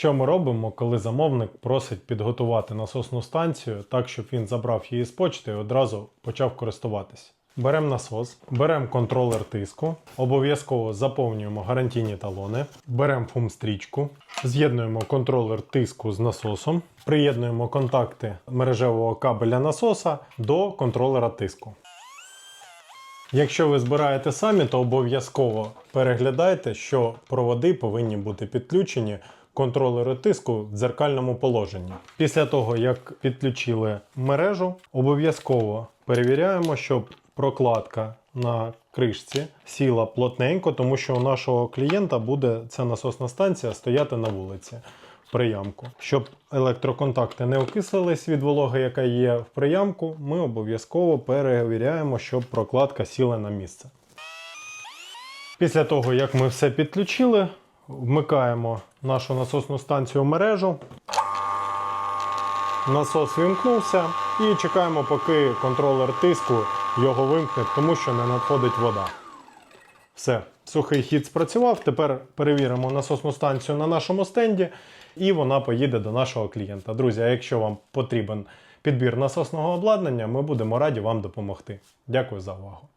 Що ми робимо, коли замовник просить підготувати насосну станцію так, щоб він забрав її з почти і одразу почав користуватись? Беремо насос, беремо контролер тиску, обов'язково заповнюємо гарантійні талони, беремо фум-стрічку, з'єднуємо контролер тиску з насосом, приєднуємо контакти мережевого кабеля насоса до контролера тиску. Якщо ви збираєте самі, то обов'язково переглядайте, що проводи повинні бути підключені контролеру тиску в дзеркальному положенні. Після того, як підключили мережу, обов'язково перевіряємо, щоб прокладка на кришці сіла плотненько, тому що у нашого клієнта буде ця насосна станція стояти на вулиці приямку. Щоб електроконтакти не окислились від вологи, яка є в приямку, ми обов'язково перевіряємо, щоб прокладка сіла на місце. Після того, як ми все підключили, вмикаємо нашу насосну станцію в мережу. Насос вимкнувся і чекаємо, поки контролер тиску його вимкне, тому що не надходить вода. Все, сухий хід спрацював. Тепер перевіримо насосну станцію на нашому стенді, і вона поїде до нашого клієнта. Друзі, а якщо вам потрібен підбір насосного обладнання, ми будемо раді вам допомогти. Дякую за увагу.